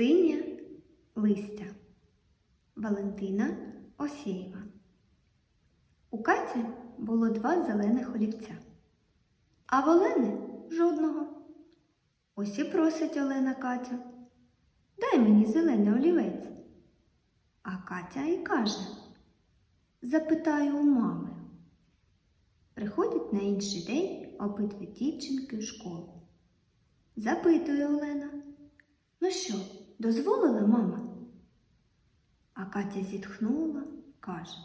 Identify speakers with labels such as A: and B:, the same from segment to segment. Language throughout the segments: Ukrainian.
A: Синє листя Валентина Осєєва. У Каті було два зелених олівця, а в Олени жодного. Ось і просить Олена Катю. Дай мені зелений олівець. А Катя і каже: Запитаю у мами. Приходять на інший день обидві дівчинки в школу. Запитує Олена. Ну що, дозволила мама? А Катя зітхнула, каже.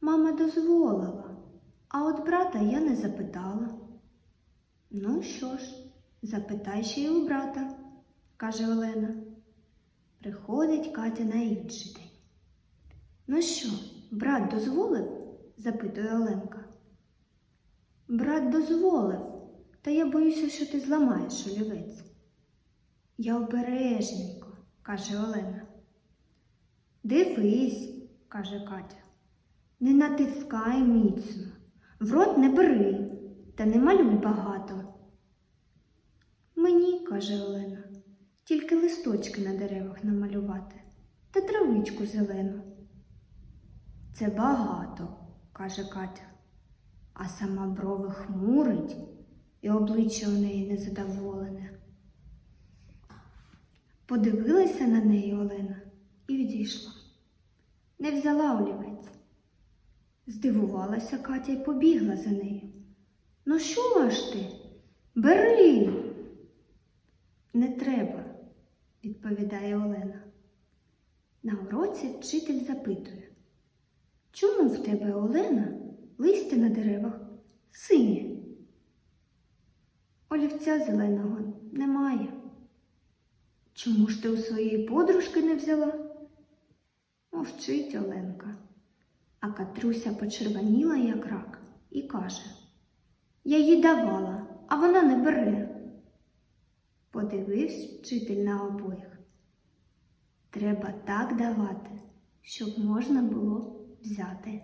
A: Мама дозволила, а от брата я не запитала. Ну що ж, запитай ще й у брата, каже Олена. Приходить Катя на інший день. Ну що, брат дозволив? запитує Оленка. Брат дозволив, та я боюся, що ти зламаєш олівець. Я обережненько, каже Олена. Дивись, каже Катя. Не натискай міцно, в рот не бери та не малюй багато. Мені, каже Олена, тільки листочки на деревах намалювати та травичку зелену. Це багато, каже Катя, а сама брови хмурить і обличчя у неї незадоволене. Подивилася на неї Олена і відійшла. Не взяла олівець. Здивувалася Катя і побігла за нею. Ну що ж ти? Бери. Не треба, відповідає Олена. На уроці вчитель запитує, чому в тебе, Олена, листя на деревах синє? Олівця зеленого немає. Чому ж ти у своєї подружки не взяла? Мовчить Оленка. А Катруся почервоніла, як рак, і каже Я їй давала, а вона не бере. Подивився вчитель на обоїх. Треба так давати, щоб можна було взяти.